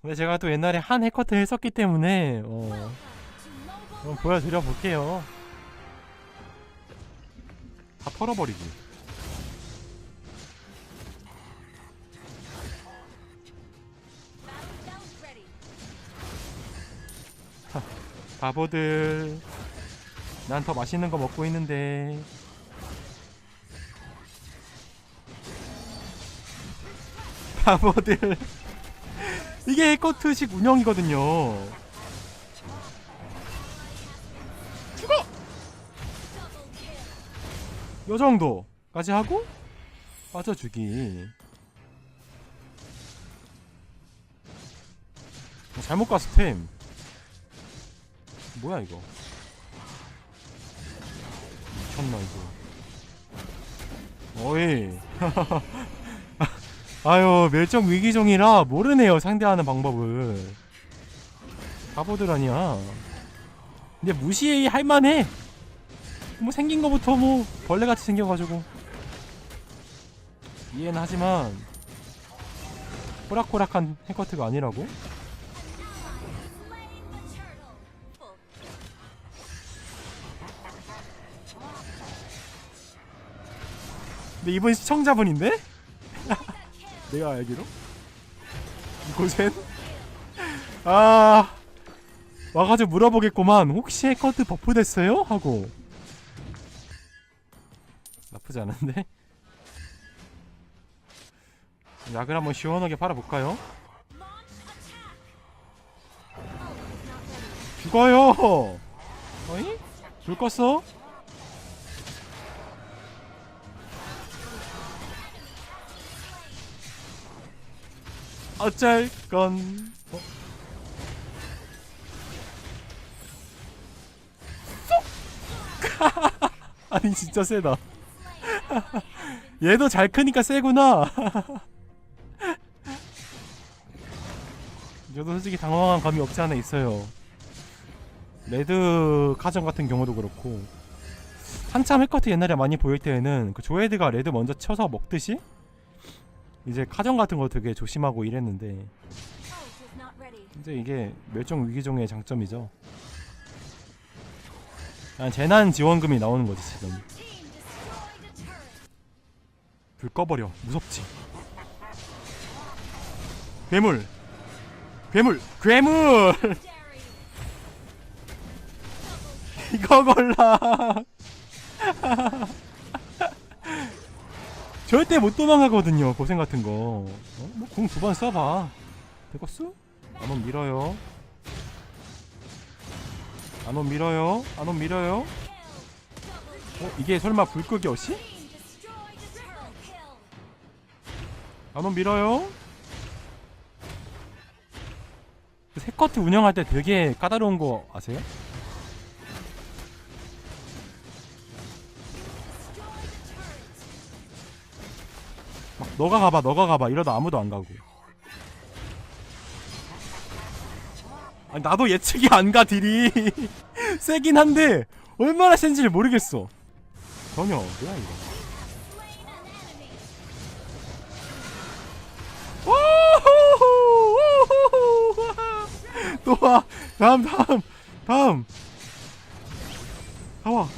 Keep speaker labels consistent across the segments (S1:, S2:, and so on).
S1: 근데 제가 또 옛날에 한 해커트 했었기 때문에 어, 한번 보여드려 볼게요. 다 털어버리기. 바보들. 난 더 맛있는 거 먹고 있는데. 바보들. 이게 해커트식 운영이거든요. 죽어! 요 정도까지 하고 빠져주기. 잘못 갔어 템. 뭐야 이거? 미쳤나 이거? 어이. 아유 멸종 위기종이라 모르네요 상대하는 방법을. 바보들 아니야. 근데 무시 할만해. 뭐 생긴 거부터 뭐 벌레같이 생겨가지고 이해는 하지만 호락호락한 해커트가 아니라고? 근데 이분 시청자분인데? 내가 알기로? 이곳엔? 아 와가지고 물어보겠구만 혹시 해커트 버프 됐어요? 하고 나쁘지 않은데? 약을 한번 시원하게 팔아볼까요? 죽어요! 어이? 불 껐어? 어쩔 건 어? 쏙! 아니 진짜 세다 얘도 잘 크니까 세구나 저도 솔직히 당황한 감이 없지 않아 있어요 레드 카전 같은 경우도 그렇고 한참 해커트 옛날에 많이 보일 때에는 그 조헤드가 레드 먼저 쳐서 먹듯이 이제 카전 같은 거 되게 조심하고 이랬는데 이제 이게 멸종 위기종의 장점이죠. 그냥 재난 지원금이 나오는 거지 지금. 불 꺼버려 무섭지. 괴물, 괴물, 괴물. 이거 골라. 절대 못 도망가거든요 고생 같은 거. 어? 뭐궁 두 번 써봐. 되겠어? 안온 밀어요. 안온 밀어요. 안온 밀어요. 어 이게 설마 불 끄기 없이? 안온 밀어요. 그 세커트 운영할 때 되게 까다로운 거 아세요? 너가 가봐 너가 가봐. 이러다 아무도 안 가고. 아니 나도 예측이 안 가 딜이. 세긴 한데 얼마나 센지를 모르겠어. 전혀 뭐야 이거. 또와. 다음 다음 다음. 다와.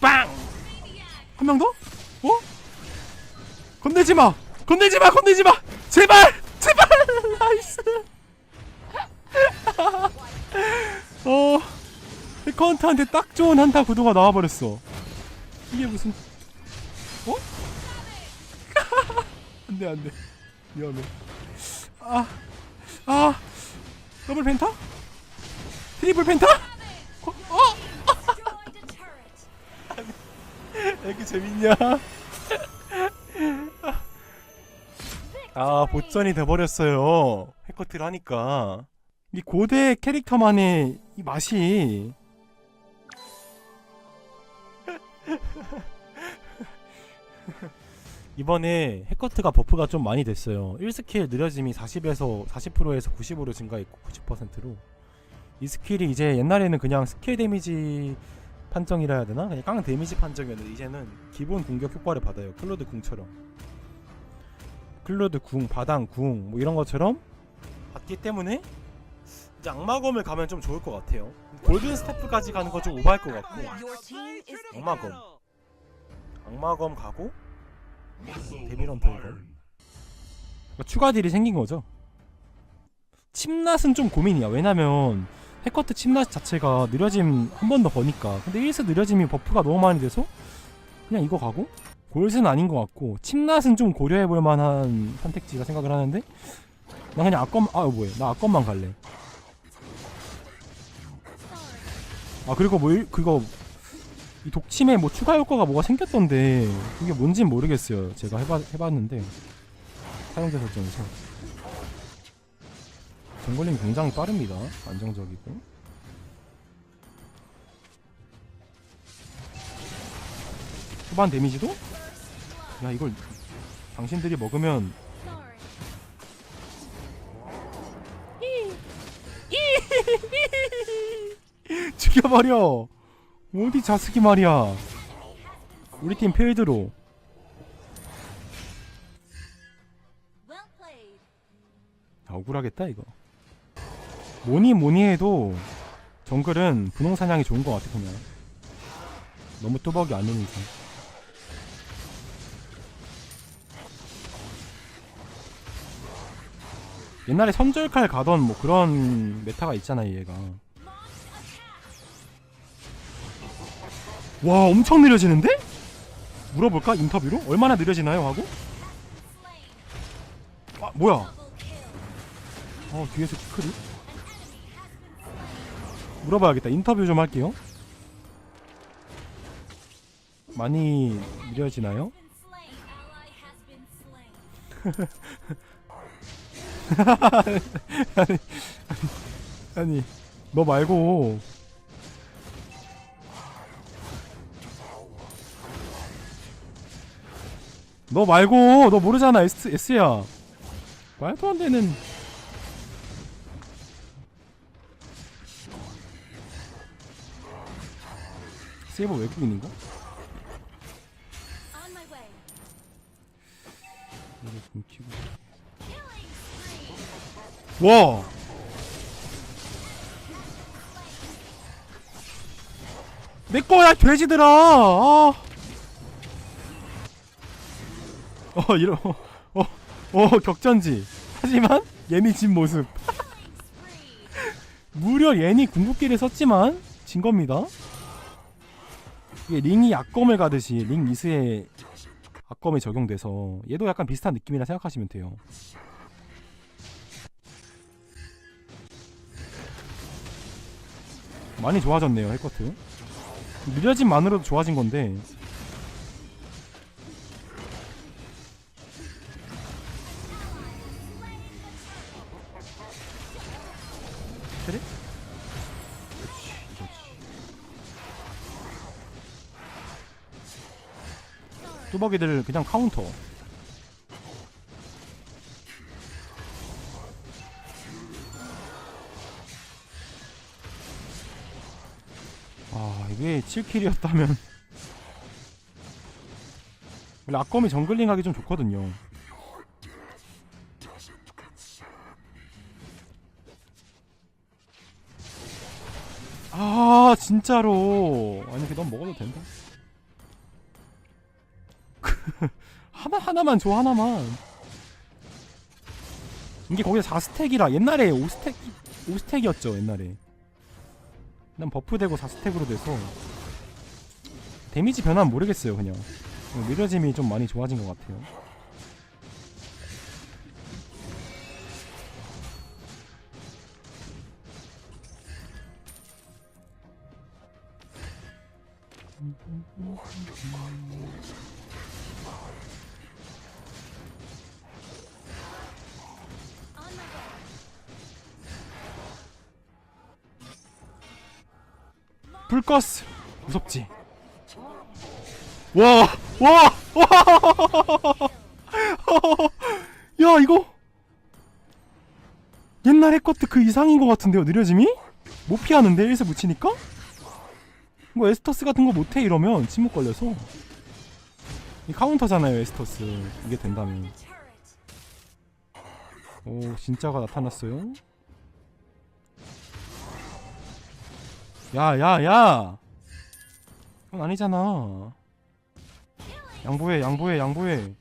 S1: 빵! 한 명 더? 어? 건들지 마! 건들지 마! 건들지 마! 제발! 제발! 나이스! 어, 헤커헌트한테 딱 좋은 한타 구도가 나와버렸어. 이게 무슨, 어? 안 돼, 안 돼. 위험해. 아, 아, 더블 펜타? 트리플 펜타? 어? 어? 애기 재밌냐? 아 보전이 돼버렸어요. 해커트를 하니까. 이 고대 캐릭터만의 이 맛이. 이번에 해커트가 버프가 좀 많이 됐어요. 1스킬 느려짐이 40에서 40%에서 90으로 증가했고 90%로. 이 스킬이 이제 옛날에는 그냥 스킬 데미지 판정이라 해야 되나? 그냥 깡 데미지 판정이었는데 이제는 기본 공격 효과를 받아요 클로드 궁처럼 클로드 궁, 바당 궁, 뭐 이런 것처럼 받기 때문에 이제 악마검을 가면 좀 좋을 것 같아요. 골든 스태프까지 가는 거좀 오버할 것 같고 악마검 악마검 가고 데미런터 이거 그러니까 추가 딜이 생긴 거죠. 침낫은 좀 고민이야. 왜냐면 해커트 침낫 자체가 느려짐 한 번 더 거니까. 근데 1스 느려짐이 버프가 너무 많이 돼서 그냥 이거 가고 골스는 아닌 것 같고 침낫은 좀 고려해볼 만한 선택지가 생각을 하는데 나 그냥 악검 아 뭐야 나 악검만 갈래. 아 그리고 뭐 일- 그거 이 독침에 뭐 추가 효과가 뭐가 생겼던데 그게 뭔진 모르겠어요. 제가 해봐, 해봤는데 사용자 설정에서 정글링 굉장히 빠릅니다. 안정적이고. 후반 데미지도? 야 이걸 당신들이 먹으면 죽여버려! 어디 자식이 말이야. 우리 팀. 야, 억울하겠다 이거 뭐니 뭐니 해도 정글은 분홍 사냥이 좋은 것 같아 그냥 너무 뚜벅이 아닌 이상 옛날에 선절칼 가던 뭐 그런 메타가 있잖아요 얘가 와 엄청 느려지는데? 물어볼까 인터뷰로? 얼마나 느려지나요 하고? 아 뭐야 어 뒤에서 키크리 물어봐야겠다. 인터뷰 좀 할게요. 많이 느려지나요? 아니 너 말고. 너 말고. 너 모르잖아 S, S야. 말도 안 되는 세이버 외국인인가? 이거 좀 키고 와! 내 거야 돼지들아! 아. 어 이러 어, 어, 어 격전지 하지만 예니 진 모습 무려 예니 궁극기를 썼지만 진 겁니다 이게 링이 악검을 가듯이 링 미스에 악검이 적용돼서 얘도 약간 비슷한 느낌이라 생각하시면 돼요. 많이 좋아졌네요 헬커트. 느려짐만으로도 좋아진 건데 뚜벅이들 그냥 카운터. 아 이게 7킬이었다면. 원래 악검이 정글링 하기 좀 좋거든요. 아 진짜로. 아니 그넌 먹어도 된다 하나 하나만 줘 하나만. 이게 거기서 4스택이라. 옛날에 5스택 5스택이었죠 옛날에. 난 버프되고 4스택으로 돼서. 데미지 변화는 모르겠어요 그냥. 느려짐이 좀 많이 좋아진 것 같아요 불꺼스 무섭지 와 와! 와! 야 이거 옛날에 것도 그 이상인 것 같은데요 느려짐이? 못 피하는데 1세 붙이니까? 이거 에스터스 같은 거 못해 이러면 침묵 걸려서 이 카운터잖아요 에스터스 이게 된다면. 오 진짜가 나타났어요 야야야! 그건 아니잖아. 양보해 양보해 양보해.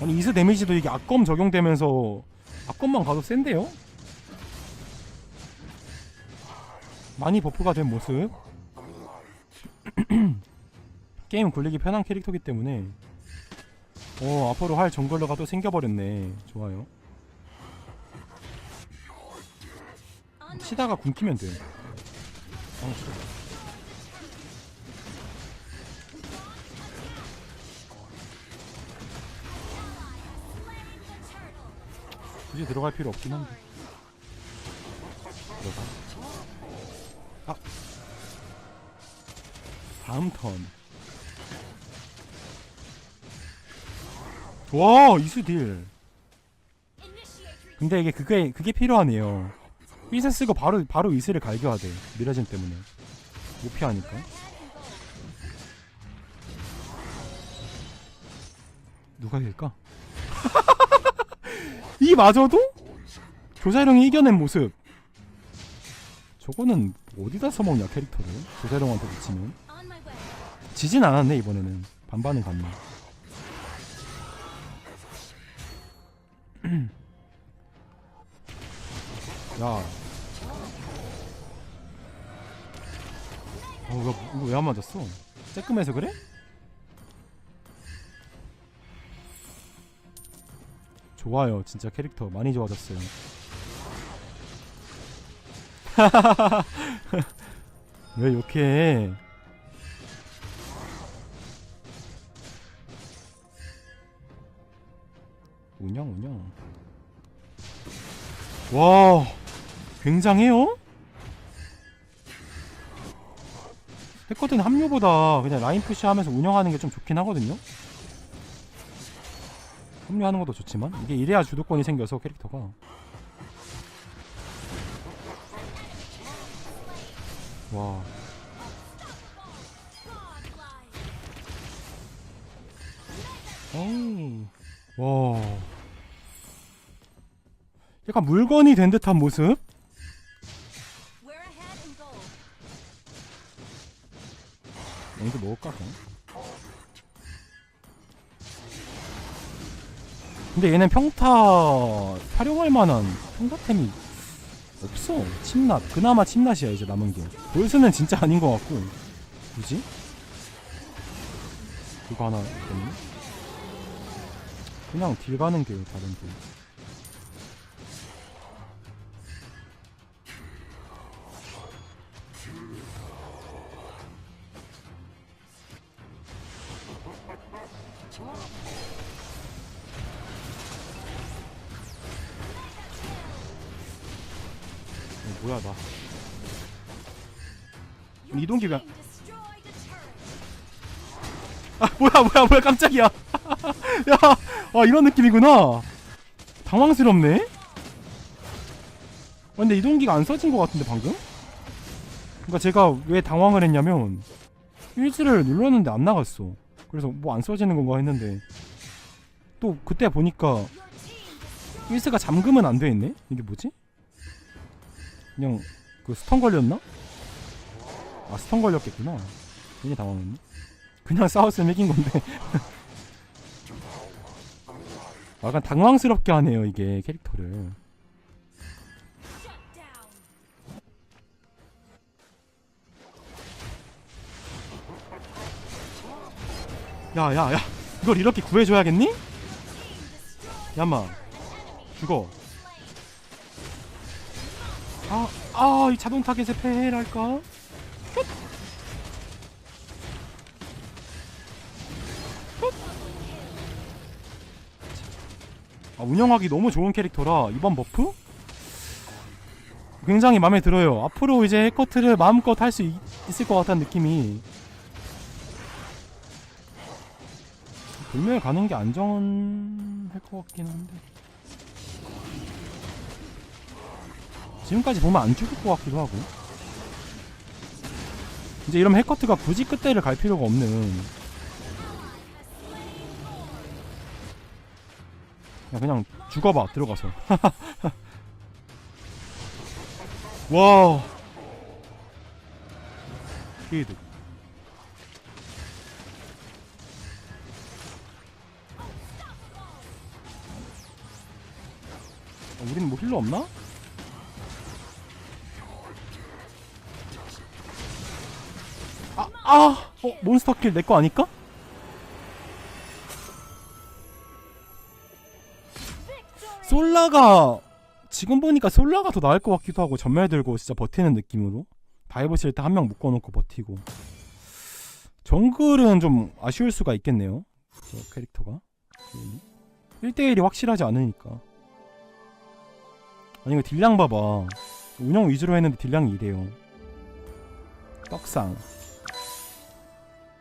S1: 아니 이스 데미지도 이게 악검 적용되면서 악검만 가도 센데요? 많이 버프가 된 모습? 게임 굴리기 편한 캐릭터기 때문에. 어 앞으로 할 정글러가 또 생겨버렸네. 좋아요 치다가 굶기면 돼 어. 굳이 들어갈 필요 없긴 한데 들어가 아 다음 턴 와, 이수 딜. 근데 이게 그게 그게 필요하네요. 이세 쓰고 바로 바로 이스를 갈겨야 돼. 미라진 때문에. 못 피하니까. 누가 이길까? 이 마저도 조사룡이 이겨낸 모습. 저거는 어디다 써먹냐 캐릭터를 조사룡한테 붙이면. 지진 않았네 이번에는 반반은 갔네 야. 어, 이거, 이거 왜 안 맞았어? 쬐끔해서 그래? 좋아요. 진짜 캐릭터 많이 좋아졌어요. 왜 욕해? 운영 운영. 와 굉장해요? 해커든 합류보다 그냥 라인 푸시하면서 운영하는 게 좀 좋긴 하거든요 합류하는 것도 좋지만 이게 이래야 주도권이 생겨서 캐릭터가 와 어우, 와. 약간 물건이 된 듯한 모습? 먼저 먹을까? 그럼? 근데 얘는 평타 활용할 만한 평타템이 없어. 침낫. 그나마 침낫이야 이제 남은 게. 볼스는 진짜 아닌 것 같고. 뭐지? 그거 하나 때문에? 그냥 딜 가는 게 다른 게. 이동기 왜?
S2: Destroy the turret.
S1: 아 뭐야 뭐야 뭐야 깜짝이야. 야, 아 이런 느낌이구나. 당황스럽네. 아, 근데 이동기가 안 써진 것 같은데 방금? 그러니까 제가 왜 당황을 했냐면 일지를 눌렀는데 안 나갔어. 그래서 뭐 안 써지는 건가 했는데 또 그때 보니까. 일스가 잠금은 안 돼 있네. 이게 뭐지? 그냥 그 스턴 걸렸나? 아 스턴 걸렸겠구나. 괜히 당황했네. 그냥 싸웠으면 이긴 건데. 약간 당황스럽게 하네요 이게 캐릭터를.
S2: Shut down.
S1: 야야 야 이걸 이렇게 구해줘야겠니? 야마 죽어. 아아이 자동 타겟의 폐해랄까? 아, 운영하기 너무 좋은 캐릭터라 이번 버프? 굉장히 마음에 들어요. 앞으로 이제 해커트를 마음껏 할 수 있을 것 같다는 느낌이. 불멸 가는 게 안전할 것 같긴 한데. 지금까지 보면 안 죽을 것 같기도 하고. 이제 이러면 해커트가 굳이 끝대를 갈 필요가 없는 야 그냥 죽어봐 들어가서 와 필드 어, 우리는 뭐 힐러 없나? 아, 아! 어, 몬스터킬 내 거 아닐까? 솔라가 지금 보니까 솔라가 더 나을 것 같기도 하고 전멸 들고 진짜 버티는 느낌으로. 다이브 칠 때 한 명 묶어놓고 버티고. 정글은 좀 아쉬울 수가 있겠네요. 저 캐릭터가. 1대1이 확실하지 않으니까. 아니 이거 딜량 봐봐. 운영 위주로 했는데 딜량이 이래요. 떡상